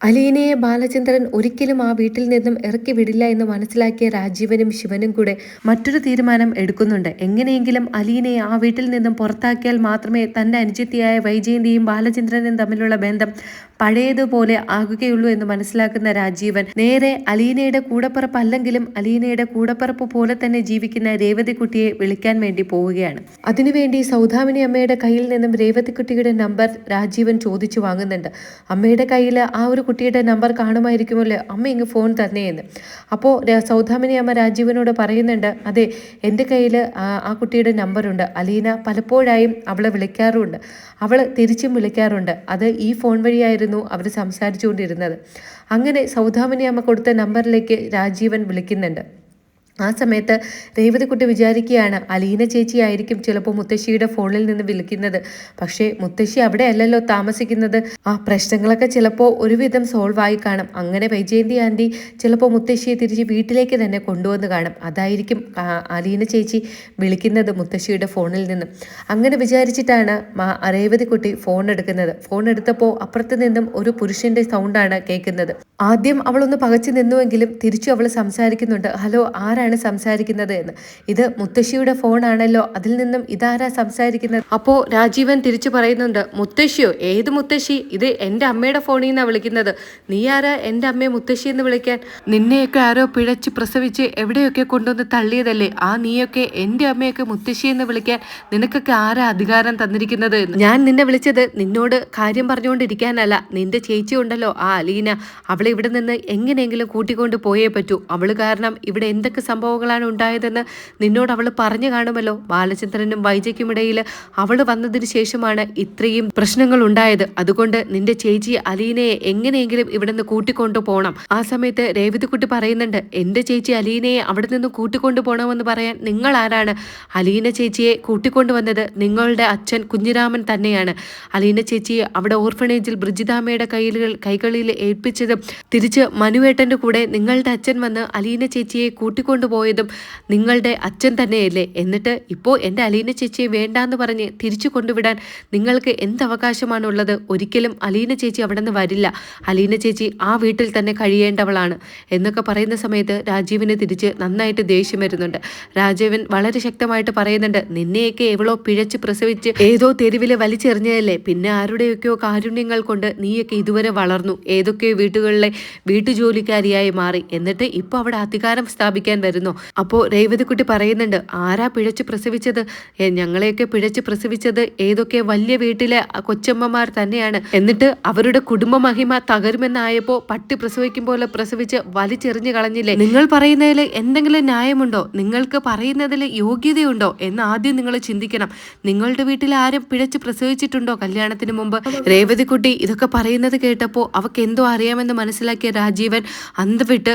അലീനയെ ബാലചന്ദ്രൻ ഒരിക്കലും ആ വീട്ടിൽ നിന്നും ഇറക്കി വിടില്ല എന്ന് മനസ്സിലാക്കിയ രാജീവനും ശിവനും കൂടെ മറ്റൊരു തീരുമാനം എടുക്കുന്നുണ്ട്. എങ്ങനെയെങ്കിലും അലീനയെ ആ വീട്ടിൽ നിന്നും പുറത്താക്കിയാൽ മാത്രമേ തന്റെ അനുജത്തിയായ വൈജയന്തിയും ബാലചന്ദ്രനും തമ്മിലുള്ള ബന്ധം പഴയതുപോലെ ആകുകയുള്ളൂ എന്ന് മനസ്സിലാക്കുന്ന രാജീവൻ നേരെ അലീനയുടെ കൂടപ്പിറപ്പ് അല്ലെങ്കിലും അലീനയുടെ കൂടപ്പറപ്പ് പോലെ തന്നെ ജീവിക്കുന്ന രേവതിക്കുട്ടിയെ വിളിക്കാൻ വേണ്ടി പോവുകയാണ്. അതിനുവേണ്ടി സൗദാമിനി അമ്മയുടെ കയ്യിൽ നിന്നും രേവതിക്കുട്ടിയുടെ നമ്പർ രാജീവൻ ചോദിച്ചു വാങ്ങുന്നുണ്ട്. അമ്മയുടെ കയ്യിൽ ആ ഒരു കുട്ടിയുടെ നമ്പർ കാണുമായിരിക്കുമല്ലോ? അമ്മ ഇങ്ങ് ഫോൺ തന്നെയെന്ന് അപ്പോൾ സൗദാമിനി അമ്മ രാജീവനോട് പറയുന്നുണ്ട് അതെ എന്റെ കയ്യിൽ ആ കുട്ടിയുടെ നമ്പറുണ്ട്. അലീന പലപ്പോഴായും അവളെ വിളിക്കാറുണ്ട്. അവൾ തിരിച്ചും വിളിക്കാറുണ്ട്. അത് ഈ ഫോൺ വഴിയായിരുന്നു അവർ സംസാരിച്ചുകൊണ്ടിരുന്നത്. അങ്ങനെ സൗദാമിനി അമ്മ കൊടുത്ത നമ്പറിലേക്ക് രാജീവൻ വിളിക്കുന്നുണ്ട്. ആ സമയത്ത് രേവതിക്കുട്ടി വിചാരിക്കുകയാണ് അലീന ചേച്ചി ആയിരിക്കും ചിലപ്പോൾ മുത്തശ്ശിയുടെ ഫോണിൽ നിന്ന് വിളിക്കുന്നത്. പക്ഷേ മുത്തശ്ശി അവിടെ അല്ലല്ലോ താമസിക്കുന്നത്. ആ പ്രശ്നങ്ങളൊക്കെ ചിലപ്പോൾ ഒരുവിധം സോൾവ് ആയി കാണും. അങ്ങനെ വൈജയന്തി ആന്റി ചിലപ്പോൾ മുത്തശ്ശിയെ തിരിച്ച് വീട്ടിലേക്ക് തന്നെ കൊണ്ടുവന്ന് കാണും. അതായിരിക്കും അലീന ചേച്ചി വിളിക്കുന്നത് മുത്തശ്ശിയുടെ ഫോണിൽ നിന്ന്. അങ്ങനെ വിചാരിച്ചിട്ടാണ് രേവതിക്കുട്ടി ഫോൺ എടുക്കുന്നത്. ഫോൺ എടുത്തപ്പോൾ അപ്പുറത്ത് നിന്നും ഒരു പുരുഷന്റെ സൗണ്ടാണ് കേൾക്കുന്നത്. ആദ്യം അവളൊന്ന് പകച്ചു നിന്നുവെങ്കിലും തിരിച്ചു അവൾ സംസാരിക്കുന്നുണ്ട്. ഹലോ ആരാണ് ആരാണ് സംസാരിക്കുന്നത് എന്ന്. ഇത് മുത്തശ്ശിയുടെ ഫോണാണല്ലോ അതിൽ നിന്നും ഇതാരാ സംസാരിക്കുന്നത്? അപ്പോ രാജീവൻ തിരിച്ചു പറയുന്നുണ്ട് മുത്തശ്ശിയോ ഏത് മുത്തശ്ശി? ഇത് എന്റെ അമ്മയുടെ ഫോണിൽ നിന്നാണ് വിളിക്കുന്നത്. നീ ആരാ എന്റെ അമ്മയെ മുത്തശ്ശി എന്ന് വിളിക്കാൻ? നിന്നെയൊക്കെ ആരോ പിഴച്ച് പ്രസവിച്ച് എവിടെയൊക്കെ കൊണ്ടുവന്ന് തള്ളിയതല്ലേ? ആ നീയൊക്കെ എന്റെ അമ്മയൊക്കെ മുത്തശ്ശി എന്ന് വിളിക്കാൻ നിനക്കൊക്കെ ആരാ അധികാരം തന്നിരിക്കുന്നത് ഞാൻ നിന്നെ വിളിച്ചത് നിന്നോട് കാര്യം പറഞ്ഞുകൊണ്ടിരിക്കാനല്ല. നിന്റെ ചേച്ചി ഉണ്ടല്ലോ ആ അലീന. അവളെ ഇവിടെ നിന്ന് എങ്ങനെയെങ്കിലും കൂട്ടിക്കൊണ്ട് പോയേ പറ്റൂ. അവൾ കാരണം ഇവിടെ എന്തൊക്കെ സംഭവങ്ങളാണ് ഉണ്ടായതെന്ന് നിന്നോട് അവൾ പറഞ്ഞു കാണുമല്ലോ. ബാലചന്ദ്രനും വൈജയ്ക്കുമിടയിൽ അവൾ വന്നതിന് ശേഷമാണ് ഇത്രയും പ്രശ്നങ്ങൾ ഉണ്ടായത്. അതുകൊണ്ട് നിന്റെ ചേച്ചി അലീനയെ എങ്ങനെയെങ്കിലും ഇവിടെ നിന്ന് കൂട്ടിക്കൊണ്ടു പോകണം ആ സമയത്ത് രേവതിക്കുട്ടി പറയുന്നുണ്ട് എന്റെ ചേച്ചി അലീനയെ അവിടെ നിന്ന് കൂട്ടിക്കൊണ്ടു പോകണമെന്ന് പറയാൻ നിങ്ങൾ ആരാണ് അലീന ചേച്ചിയെ കൂട്ടിക്കൊണ്ടുവന്നത് നിങ്ങളുടെ അച്ഛൻ കുഞ്ഞിരാമൻ തന്നെയാണ്. അലീന ചേച്ചിയെ അവിടെ ഓർഫണേജിൽ ബ്രിജിതാമയുടെ കൈകൾ കൈകളിൽ ഏൽപ്പിച്ചതും തിരിച്ച് മനുവേട്ടന്റെ കൂടെ നിങ്ങളുടെ അച്ഛൻ വന്ന് അലീന ചേച്ചിയെ കൂട്ടിക്കൊണ്ടു കൊണ്ടുപോയതും നിങ്ങളുടെ അച്ഛൻ തന്നെയല്ലേ? എന്നിട്ട് ഇപ്പോൾ എന്റെ അലീന ചേച്ചിയെ വേണ്ടാന്ന് പറഞ്ഞ് തിരിച്ചു കൊണ്ടുവിടാൻ നിങ്ങൾക്ക് എന്തവകാശമാണുള്ളത്? ഒരിക്കലും അലീന ചേച്ചി അവിടെ നിന്ന് വരില്ല. അലീന ചേച്ചി ആ വീട്ടിൽ തന്നെ കഴിയേണ്ടവളാണ്. എന്നൊക്കെ പറയുന്ന സമയത്ത് രാജീവിന് തിരിച്ച് നന്നായിട്ട് ദേഷ്യം വരുന്നുണ്ട്. രാജീവൻ വളരെ ശക്തമായിട്ട് പറയുന്നുണ്ട് നിന്നെയൊക്കെ എവളോ പിഴച്ച് പ്രസവിച്ച് ഏതോ തെരുവിൽ വലിച്ചെറിഞ്ഞതല്ലേ? പിന്നെ ആരുടെയൊക്കെയോ കാരുണ്യങ്ങൾ കൊണ്ട് നീയൊക്കെ ഇതുവരെ വളർന്നു. ഏതൊക്കെയോ വീട്ടുകളിലെ വീട്ടുജോലിക്കാരിയായി മാറി. എന്നിട്ട് ഇപ്പോൾ അവിടെ അധികാരം സ്ഥാപിക്കാൻ വരുന്നു. വരുന്നു അപ്പോൾ രേവതിക്കുട്ടി പറയുന്നുണ്ട് ആരാ പിഴച്ച് പ്രസവിച്ചത്? ഞങ്ങളെയൊക്കെ പിഴച്ച് പ്രസവിച്ചത് ഏതൊക്കെ വലിയ വീട്ടിലെ കൊച്ചമ്മമാർ തന്നെയാണ്. എന്നിട്ട് അവരുടെ കുടുംബ മഹിമ തകരുമെന്നായപ്പോ പട്ടി പ്രസവിക്കും പോലെ പ്രസവിച്ച് വലിച്ചെറിഞ്ഞു കളഞ്ഞില്ലേ? നിങ്ങൾ പറയുന്നതിൽ എന്തെങ്കിലും ന്യായമുണ്ടോ? നിങ്ങൾക്ക് പറയുന്നതിൽ യോഗ്യതയുണ്ടോ? എന്ന് ആദ്യം നിങ്ങൾ ചിന്തിക്കണം. നിങ്ങളുടെ വീട്ടിൽ ആരും പിഴച്ച് പ്രസവിച്ചിട്ടുണ്ടോ കല്യാണത്തിന് മുമ്പ്? രേവതിക്കുട്ടി ഇതൊക്കെ പറയുന്നത് കേട്ടപ്പോൾ അവക്ക് എന്തോ അറിയാമെന്ന് മനസ്സിലാക്കിയ രാജീവൻ അന്തവിട്ട്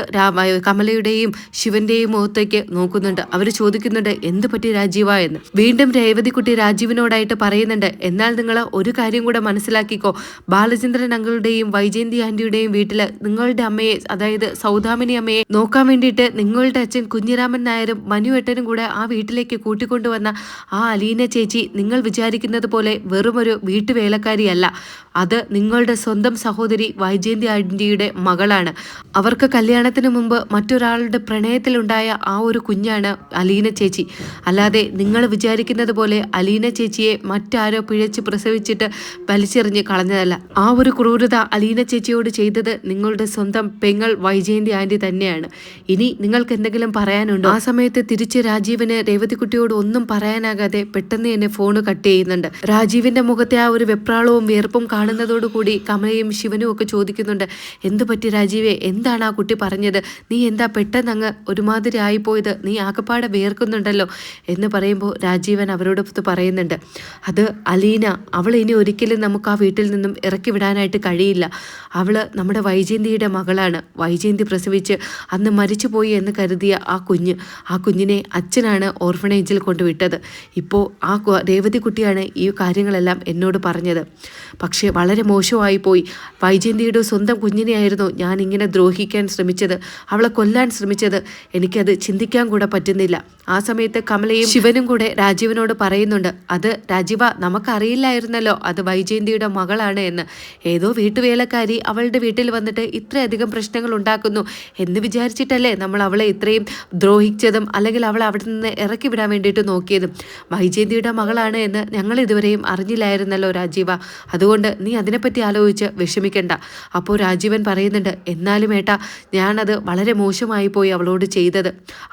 കമലയുടെയും ശിവന്റെയും മുഖത്തേക്ക് നോക്കുന്നുണ്ട്. അവർ ചോദിക്കുന്നുണ്ട് എന്ത് പറ്റി രാജീവ എന്ന്? വീണ്ടും രേവതിക്കുട്ടി രാജീവിനോടായിട്ട് പറയുന്നുണ്ട് എന്നാൽ നിങ്ങൾ ഒരു കാര്യം കൂടെ മനസ്സിലാക്കിക്കോ. ബാലചന്ദ്രൻ അങ്കളുടെയും വൈജയന്തി ആന്റിയുടെയും വീട്ടിൽ നിങ്ങളുടെ അമ്മയെ അതായത് സൗദാമിനി അമ്മയെ നോക്കാൻ വേണ്ടിയിട്ട് നിങ്ങളുടെ അച്ഛൻ കുഞ്ഞിരാമൻ നായരും മനുവേട്ടനും കൂടെ ആ വീട്ടിലേക്ക് കൂട്ടിക്കൊണ്ടുവന്ന ആ അലീന ചേച്ചി നിങ്ങൾ വിചാരിക്കുന്നത് പോലെ വെറുമൊരു വീട്ടുവേലക്കാരിയല്ല. അത് നിങ്ങളുടെ സ്വന്തം സഹോദരി വൈജയന്തി ആന്റിയുടെ മകളാണ്. അവർക്ക് കല്യാണത്തിന് മുമ്പ് മറ്റൊരാളുടെ പ്രണയത്തിലുണ്ടായ ആ ഒരു കുഞ്ഞാണ് അലീന ചേച്ചി. അല്ലാതെ നിങ്ങൾ വിചാരിക്കുന്നത് പോലെ അലീന ചേച്ചിയെ മറ്റാരോ പിഴച്ച് പ്രസവിച്ചിട്ട് വലിച്ചെറിഞ്ഞ് കളഞ്ഞതല്ല. ആ ഒരു ക്രൂരത അലീന ചേച്ചിയോട് ചെയ്തത് നിങ്ങളുടെ സ്വന്തം പെങ്ങൾ വൈജയന്തി ആന്റി തന്നെയാണ്. ഇനി നിങ്ങൾക്ക് എന്തെങ്കിലും പറയാനുണ്ടോ? ആ സമയത്ത് തിരിച്ച് രാജീവിന് രേവതിക്കുട്ടിയോട് ഒന്നും പറയാനാകാതെ പെട്ടെന്ന് തന്നെ ഫോൺ കട്ട് ചെയ്യുന്നുണ്ട്. രാജീവിന്റെ മുഖത്തെ ആ ഒരു വെപ്രാളവും വിയർപ്പും കാണുന്നതോടുകൂടി കമലയും ശിവനും ഒക്കെ ചോദിക്കുന്നുണ്ട്. എന്തു പറ്റി രാജീവെ? എന്താണ് ആ കുട്ടി പറഞ്ഞത്? നീ എന്താ പെട്ടെന്ന് അങ്ങ് ഒരുമാതിരി ആയിപ്പോയത് നീ ആകപ്പാടെ വേർക്കുന്നുണ്ടല്ലോ എന്ന് പറയുമ്പോൾ രാജീവൻ അവരോടൊത്ത് പറയുന്നുണ്ട്. അത് അലീന അവൾ ഇനി ഒരിക്കലും നമുക്ക് ആ വീട്ടിൽ നിന്നും ഇറക്കി വിടാനായിട്ട് കഴിയില്ല. അവൾ നമ്മുടെ വൈജയന്തിയുടെ മകളാണ്. വൈജയന്തി പ്രസവിച്ച് അന്ന് മരിച്ചുപോയി എന്ന് കരുതിയ ആ കുഞ്ഞ് ആ കുഞ്ഞിനെ അച്ഛനാണ് ഓർഫണേജിൽ കൊണ്ടുവിട്ടത്. ഇപ്പോൾ ആ രേവതി കുട്ടിയാണ് ഈ കാര്യങ്ങളെല്ലാം എന്നോട് പറഞ്ഞത്. പക്ഷേ വളരെ മോശമായി പോയി. വൈജയന്തിയുടെ സ്വന്തം കുഞ്ഞിനെയായിരുന്നു ഞാൻ ഇങ്ങനെ ദ്രോഹിക്കാൻ ശ്രമിച്ചത്. അവളെ കൊല്ലാൻ ശ്രമിച്ചത്. എനിക്ക് എനിക്കത് ചിന്തിക്കാൻ കൂടെ പറ്റുന്നില്ല. ആ സമയത്ത് കമലയും ശിവനും കൂടെ രാജീവനോട് പറയുന്നുണ്ട് അത് രാജീവ നമുക്കറിയില്ലായിരുന്നല്ലോ അത് വൈജയന്തിയുടെ മകളാണ് എന്ന്. ഏതോ വീട്ടുവേലക്കാരി അവളുടെ വീട്ടിൽ വന്നിട്ട് ഇത്രയധികം പ്രശ്നങ്ങൾ ഉണ്ടാക്കുന്നു എന്ന് വിചാരിച്ചിട്ടല്ലേ നമ്മൾ അവളെ ഇത്രയും ദ്രോഹിച്ചതും അല്ലെങ്കിൽ അവളെ അവിടെ നിന്ന് ഇറക്കി വിടാൻ വേണ്ടിയിട്ട് നോക്കിയതും. വൈജയന്തിയുടെ മകളാണ് എന്ന് ഞങ്ങൾ ഇതുവരെയും അറിഞ്ഞില്ലായിരുന്നല്ലോ രാജീവ. അതുകൊണ്ട് നീ അതിനെപ്പറ്റി ആലോചിച്ച് വിഷമിക്കണ്ട. അപ്പോൾ രാജീവൻ പറയുന്നുണ്ട് എന്നാലും ഏട്ടാ ഞാനത് വളരെ മോശമായി പോയി അവളോട് ചെയ്തത്.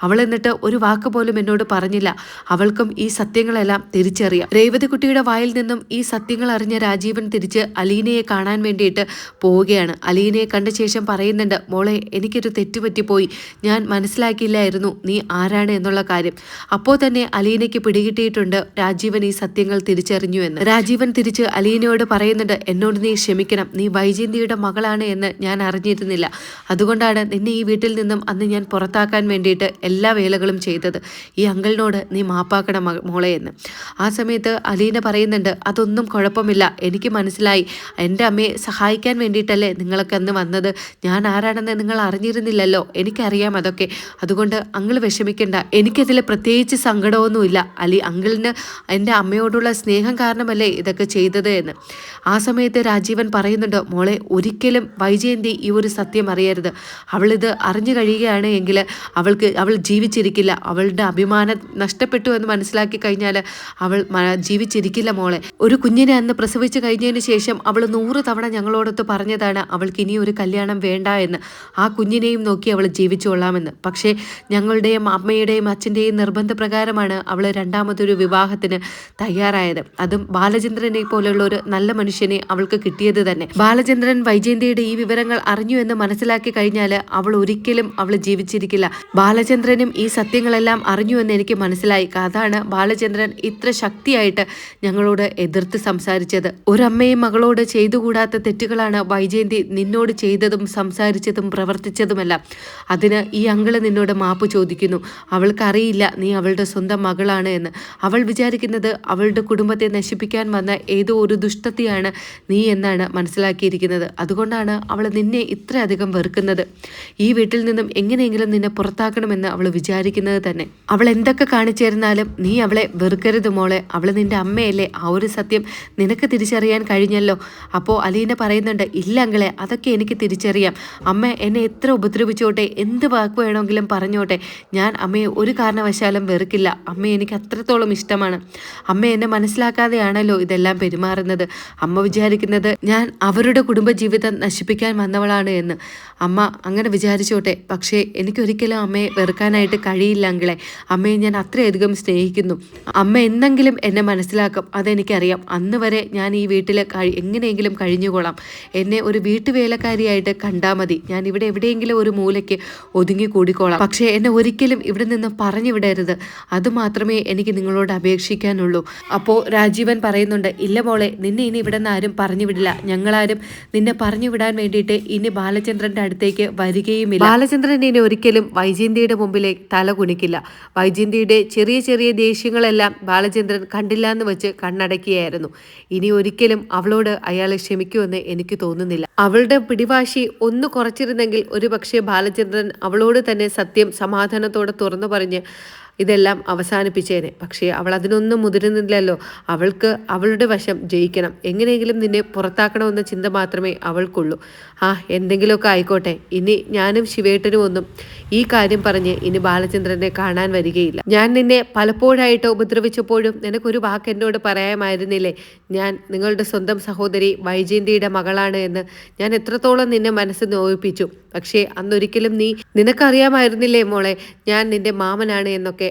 അവൾ എന്നിട്ട് ഒരു വാക്ക് പോലും എന്നോട് പറഞ്ഞില്ല. അവൾക്കും ഈ സത്യങ്ങളെല്ലാം തിരിച്ചറിയാം. രേവതിക്കുട്ടിയുടെ വായിൽ നിന്നും ഈ സത്യങ്ങൾ അറിഞ്ഞ രാജീവൻ തിരിച്ച് അലീനയെ കാണാൻ വേണ്ടിയിട്ട് പോവുകയാണ്. അലീനയെ കണ്ട ശേഷം പറയുന്നുണ്ട് മോളെ എനിക്കൊരു തെറ്റുപറ്റിപ്പോയി. ഞാൻ മനസ്സിലാക്കിയില്ലായിരുന്നു നീ ആരാണ് എന്നുള്ള കാര്യം. അപ്പോൾ തന്നെ അലീനയ്ക്ക് പിടികിട്ടിയിട്ടുണ്ട് രാജീവൻ ഈ സത്യങ്ങൾ തിരിച്ചറിഞ്ഞു എന്ന്. രാജീവൻ തിരിച്ച് അലീനയോട് പറയുന്നുണ്ട് എന്നോട് നീ ക്ഷമിക്കണം. നീ വൈജയന്തിയുടെ മകളാണ് എന്ന് ഞാൻ അറിഞ്ഞിരുന്നില്ല. അതുകൊണ്ടാണ് നിന്നെ ഈ വീട്ടിൽ നിന്നും അന്ന് ഞാൻ പുറത്താക്കാൻ വേണ്ടിയിട്ട് എല്ലാ വേലകളും ചെയ്തത്. ഈ അങ്കിളിനോട് നീ മാപ്പാക്കണം മോളെ എന്ന്. ആ സമയത്ത് അലീന പറയുന്നുണ്ട് അതൊന്നും കുഴപ്പമില്ല. എനിക്ക് മനസ്സിലായി. എന്റെ അമ്മയെ സഹായിക്കാൻ വേണ്ടിയിട്ടല്ലേ നിങ്ങളൊക്കെ അന്ന് വന്നത്. ഞാൻ ആരാണെന്ന് നിങ്ങൾ അറിഞ്ഞിരുന്നില്ലല്ലോ. എനിക്കറിയാം അതൊക്കെ. അതുകൊണ്ട് അങ്കിൾ വിഷമിക്കേണ്ട. എനിക്കതിൽ പ്രത്യേകിച്ച് സങ്കടമൊന്നുമില്ല. അലി അങ്കിളിന് എന്റെ അമ്മയോടുള്ള സ്നേഹം കാരണമല്ലേ ഇതൊക്കെ ചെയ്തത് എന്ന്. ആ സമയത്ത് രാജീവൻ പറയുന്നുണ്ട് മോളെ ഒരിക്കലും വൈജയന്തി ഈ ഒരു സത്യം അറിയരുത്. അവളിത് അറിഞ്ഞു കഴിയുകയാണ് എങ്കിൽ അവൾക്ക് അവൾ ജീവിച്ചിരിക്കില്ല. അവളുടെ അഭിമാനം നഷ്ടപ്പെട്ടു എന്ന് മനസ്സിലാക്കി കഴിഞ്ഞാൽ അവൾ ജീവിച്ചിരിക്കില്ല മോളെ. ഒരു കുഞ്ഞിനെ അന്ന് പ്രസവിച്ച് കഴിഞ്ഞതിന് ശേഷം അവൾ നൂറ് തവണ ഞങ്ങളോടൊത്ത് പറഞ്ഞതാണ് അവൾക്ക് ഇനി ഒരു കല്യാണം വേണ്ട എന്ന്. ആ കുഞ്ഞിനെയും നോക്കി അവൾ ജീവിച്ചുകൊള്ളാമെന്ന്. പക്ഷേ ഞങ്ങളുടെയും അമ്മയുടെയും അച്ഛന്റെയും നിർബന്ധപ്രകാരമാണ് അവൾ രണ്ടാമതൊരു വിവാഹത്തിന് തയ്യാറായത്. അതും ബാലചന്ദ്രനെ പോലെയുള്ള ഒരു നല്ല മനുഷ്യനെ അവൾക്ക് കിട്ടിയത് തന്നെ. ബാലചന്ദ്രൻ വൈജയന്തിയുടെ ഈ വിവരങ്ങൾ അറിഞ്ഞു എന്ന് മനസ്സിലാക്കി കഴിഞ്ഞാൽ അവൾ ഒരിക്കലും അവൾ ജീവിച്ചിരിക്കില്ല. ബാലചന്ദ്രനും ഈ സത്യങ്ങളെല്ലാം അറിഞ്ഞു എന്ന് എനിക്ക് മനസ്സിലായി. അതാണ് ബാലചന്ദ്രൻ ഇത്ര ശക്തിയായിട്ട് ഞങ്ങളോട് എതിർത്ത് സംസാരിച്ചത്. ഒരമ്മയും മകളോട് ചെയ്തുകൂടാത്ത തെറ്റുകളാണ് വൈജയന്തി നിന്നോട് ചെയ്തതും സംസാരിച്ചതും പ്രവർത്തിച്ചതുമെല്ലാം. അതിന് ഈ അങ്കിൾ നിന്നോട് മാപ്പ് ചോദിക്കുന്നു. അവൾക്കറിയില്ല നീ അവളുടെ സ്വന്തം മകളാണ് എന്ന്. അവൾ വിചാരിക്കുന്നത് അവളുടെ കുടുംബത്തെ നശിപ്പിക്കാൻ വന്ന ഏതോ ഒരു ദുഷ്ടതയാണ് നീ എന്നാണ് മനസ്സിലാക്കിയിരിക്കുന്നത്. അതുകൊണ്ടാണ് അവൾ നിന്നെ ഇത്രയധികം വെറുക്കുന്നത്. ഈ വീട്ടിൽ നിന്നും എങ്ങനെയെങ്കിലും നിന്നെ പുറത്താക്കണമെന്ന് അവൾ വിചാരിക്കുന്നത് തന്നെ. അവൾ എന്തൊക്കെ കാണിച്ചു തരുന്നാലും നീ അവളെ വെറുക്കരുത് മോളെ. അവൾ നിന്റെ അമ്മയല്ലേ. ആ ഒരു സത്യം നിനക്ക് തിരിച്ചറിയാൻ കഴിഞ്ഞല്ലോ. അപ്പോൾ അലീന പറയുന്നുണ്ട് ഇല്ല അങ്ങളെ അതൊക്കെ എനിക്ക് തിരിച്ചറിയാം. അമ്മ എന്നെ എത്ര ഉപദ്രവിച്ചോട്ടെ എന്ത് വാക്ക് വേണമെങ്കിലും പറഞ്ഞോട്ടെ. ഞാൻ അമ്മയെ ഒരു കാരണവശാലും വെറുക്കില്ല. അമ്മ എനിക്ക് അത്രത്തോളം ഇഷ്ടമാണ്. അമ്മ എന്നെ മനസ്സിലാക്കാതെയാണല്ലോ ഇതെല്ലാം പെരുമാറുന്നത്. അമ്മ വിചാരിക്കുന്നത് ഞാൻ അവരുടെ കുടുംബജീവിതം നശിപ്പിക്കാൻ വന്നവളാണ് എന്ന്. അമ്മ അങ്ങനെ വിചാരിച്ചോട്ടെ. പക്ഷേ എനിക്കൊരിക്കലും അമ്മയെ വെറുക്കാനായിട്ട് കഴിയില്ല അങ്കിളെ. അമ്മയെ ഞാൻ അത്രയധികം സ്നേഹിക്കുന്നു. അമ്മ എന്നെങ്കിലും എന്നെ മനസ്സിലാക്കും അതെനിക്കറിയാം. അന്ന് വരെ ഞാൻ ഈ വീട്ടിൽ എങ്ങനെയെങ്കിലും കഴിഞ്ഞുകൊള്ളാം. എന്നെ ഒരു വീട്ടുവേലക്കാരിയായിട്ട് കണ്ടാൽ മതി. ഞാൻ ഇവിടെ എവിടെയെങ്കിലും ഒരു മൂലയ്ക്ക് ഒതുങ്ങി കൂടിക്കോളാം. പക്ഷേ എന്നെ ഒരിക്കലും ഇവിടെ നിന്ന് പറഞ്ഞു വിടരുത്. അത് മാത്രമേ എനിക്ക് നിങ്ങളോട് അപേക്ഷിക്കാനുള്ളൂ. അപ്പോൾ രാജീവൻ പറയുന്നുണ്ട് ഇല്ല മോളെ നിന്നെ ഇനി ഇവിടെ നിന്ന് ആരും പറഞ്ഞു വിടില്ല. ഞങ്ങളാരും നിന്നെ പറഞ്ഞു വിടാൻ വേണ്ടിയിട്ട് ഇനി ബാലചന്ദ്രന്റെ അടുത്തേക്ക് വരികയുമില്ല. ബാലചന്ദ്രൻ ഇനി ഒരിക്കലും വൈജയന്തിയുടെ മുമ്പിലേക്ക് തല കുനിക്കില്ല. വൈജയന്തിയുടെ ചെറിയ ചെറിയ ദേഷ്യങ്ങളെല്ലാം ബാലചന്ദ്രൻ കണ്ടില്ല എന്ന് വെച്ച് കണ്ണടക്കിയായിരുന്നു. ഇനി ഒരിക്കലും അവളോട് അയാൾ ക്ഷമിക്കുമെന്ന് എനിക്ക് തോന്നുന്നില്ല. അവളുടെ പിടിവാശി ഒന്ന് കുറച്ചിരുന്നെങ്കിൽ ഒരു പക്ഷേ ബാലചന്ദ്രൻ അവളോട് തന്നെ സത്യം സമാധാനത്തോടെ തുറന്നു പറഞ്ഞ് ഇതെല്ലാം അവസാനിപ്പിച്ചേനെ. പക്ഷേ അവൾ അതിനൊന്നും മുതിരുന്നില്ലല്ലോ. അവൾക്ക് അവളുടെ വശം ജയിക്കണം. എങ്ങനെയെങ്കിലും നിന്നെ പുറത്താക്കണമെന്ന ചിന്ത മാത്രമേ അവൾക്കുള്ളൂ. ആ എന്തെങ്കിലുമൊക്കെ ആയിക്കോട്ടെ. ഇനി ഞാനും ശിവേട്ടനും ഒന്നും ഈ കാര്യം പറഞ്ഞ് ഇനി ബാലചന്ദ്രനെ കാണാൻ വരികയില്ല. ഞാൻ നിന്നെ പലപ്പോഴായിട്ട് ഉപദ്രവിച്ചപ്പോഴും നിനക്കൊരു വാക്ക് എന്നോട് പറയാമായിരുന്നില്ലേ? ഞാൻ നിങ്ങളുടെ സ്വന്തം സഹോദരി വൈജയന്തിയുടെ മകളാണ് എന്ന് ഞാൻ എത്രത്തോളം നിന്നെ മനസ്സ് നോവിപ്പിച്ചു. പക്ഷേ അന്നൊരിക്കലും നീ നിനക്കറിയാമായിരുന്നില്ലേ മോളെ? ഞാൻ നിന്റെ മാമനാണ് എന്നൊക്കെ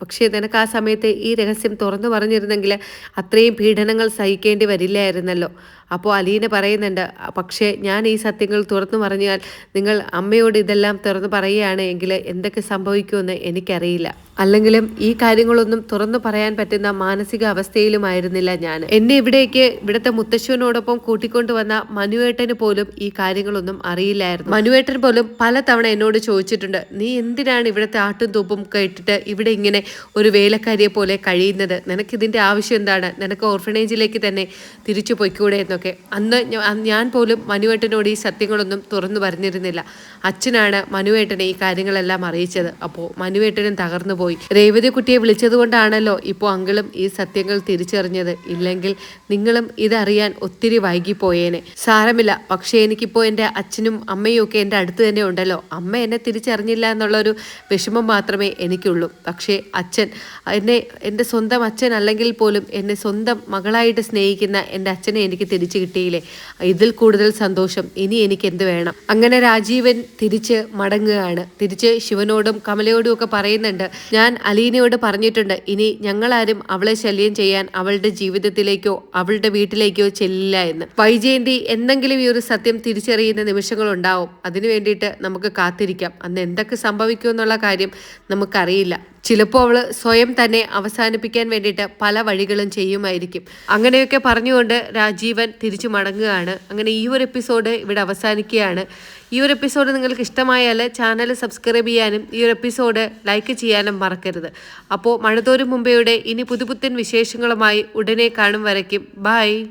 പക്ഷേ നിനക്ക് ആ സമയത്ത് ഈ രഹസ്യം തുറന്നു പറഞ്ഞിരുന്നെങ്കിൽ അത്രയും പീഡനങ്ങൾ സഹിക്കേണ്ടി വരില്ലായിരുന്നല്ലോ. അപ്പോൾ അലീന പറയുന്നുണ്ട് പക്ഷേ ഞാൻ ഈ സത്യങ്ങൾ തുറന്നു പറഞ്ഞാൽ നിങ്ങൾ അമ്മയോട് ഇതെല്ലാം തുറന്നു പറയുകയാണ് എങ്കിൽ എന്തൊക്കെ സംഭവിക്കുമെന്ന് എനിക്കറിയില്ല. അല്ലെങ്കിലും ഈ കാര്യങ്ങളൊന്നും തുറന്നു പറയാൻ പറ്റുന്ന മാനസിക അവസ്ഥയിലുമായിരുന്നില്ല ഞാൻ. എന്നെ ഇവിടേക്ക് ഇവിടുത്തെ മുത്തശ്ശുവിനോടൊപ്പം കൂട്ടിക്കൊണ്ടുവന്ന മനുവേട്ടന് പോലും ഈ കാര്യങ്ങളൊന്നും അറിയില്ലായിരുന്നു. മനുവേട്ടൻ പോലും പലതവണ എന്നോട് ചോദിച്ചിട്ടുണ്ട് നീ എന്തിനാണ് ഇവിടുത്തെ ആട്ടും തൂപ്പും ഒക്കെ ഇട്ടിട്ട് ഇവിടെ ഇങ്ങനെ ഒരു വേലക്കാരിയെ പോലെ കഴിയുന്നത്? നിനക്കിതിന്റെ ആവശ്യം എന്താണ്? നിനക്ക് ഓർഫനേജിലേക്ക് തന്നെ തിരിച്ചു പൊയ്ക്കൂടെ എന്നൊക്കെ. അന്ന് ഞാൻ പോലും മനുവേട്ടനോട് ഈ സത്യങ്ങളൊന്നും തുറന്നു പറഞ്ഞിരുന്നില്ല. അച്ഛനാണ് മനുവേട്ടനെ ഈ കാര്യങ്ങളെല്ലാം അറിയിച്ചത്. അപ്പോൾ മനുവേട്ടനും തകർന്നു പോയി. രേവതി കുട്ടിയെ വിളിച്ചതുകൊണ്ടാണല്ലോ ഇപ്പോൾ അങ്കിളും ഈ സത്യങ്ങൾ തിരിച്ചറിഞ്ഞത്. ഇല്ലെങ്കിൽ നിങ്ങളും ഇതറിയാൻ ഒത്തിരി വൈകിപ്പോയേനെ. സാരമില്ല. പക്ഷേ എനിക്കിപ്പോൾ എന്റെ അച്ഛനും അമ്മയും ഒക്കെ എന്റെ അടുത്ത് തന്നെ ഉണ്ടല്ലോ. അമ്മ എന്നെ തിരിച്ചറിഞ്ഞില്ല എന്നുള്ളൊരു വിഷമം മാത്രമേ എനിക്കുള്ളൂ. പക്ഷേ അച്ഛൻ എന്നെ എന്റെ സ്വന്തം അച്ഛൻ അല്ലെങ്കിൽ പോലും എന്നെ സ്വന്തം മകളായിട്ട് സ്നേഹിക്കുന്ന എന്റെ അച്ഛനെ എനിക്ക് തിരിച്ചു കിട്ടിയില്ലേ? ഇതിൽ കൂടുതൽ സന്തോഷം. ഇനി എനിക്ക് എന്ത് വേണം? അങ്ങനെ രാജീവൻ തിരിച്ച് മടങ്ങുകയാണ്. തിരിച്ച് ശിവനോടും കമലയോടും ഒക്കെ പറയുന്നുണ്ട്. ഞാൻ അലീനയോട് പറഞ്ഞിട്ടുണ്ട് ഇനി ഞങ്ങളാരും അവളെ ശല്യം ചെയ്യാൻ അവളുടെ ജീവിതത്തിലേക്കോ അവളുടെ വീട്ടിലേക്കോ ചെല്ലില്ല എന്ന്. വൈജയന്തി എന്തെങ്കിലും ഈ ഒരു സത്യം തിരിച്ചറിയുന്ന നിമിഷങ്ങൾ ഉണ്ടാവും. അതിനു വേണ്ടിയിട്ട് നമുക്ക് കാത്തിരിക്കാം. അന്ന് എന്തൊക്കെ സംഭവിക്കും എന്നുള്ള കാര്യം നമുക്കറിയില്ല. ചിലപ്പോൾ അവൾ സ്വയം തന്നെ അവസാനിപ്പിക്കാൻ വേണ്ടിയിട്ട് പല വഴികളും ചെയ്യുമായിരിക്കും. അങ്ങനെയൊക്കെ പറഞ്ഞുകൊണ്ട് രാജീവൻ തിരിച്ചു മടങ്ങുകയാണ്. അങ്ങനെ ഈ ഒരു എപ്പിസോഡ് ഇവിടെ അവസാനിക്കുകയാണ്. ഈ ഒരു എപ്പിസോഡ് നിങ്ങൾക്ക് ഇഷ്ടമായാൽ ചാനൽ സബ്സ്ക്രൈബ് ചെയ്യാനും ഈ ഒരു എപ്പിസോഡ് ലൈക്ക് ചെയ്യാനും മറക്കരുത്. അപ്പോൾ മഴതോരും മുമ്പെയുടെ ഇനി പുതുപുത്തൻ വിശേഷങ്ങളുമായി ഉടനെ കാണും വരയ്ക്കും. ബൈ.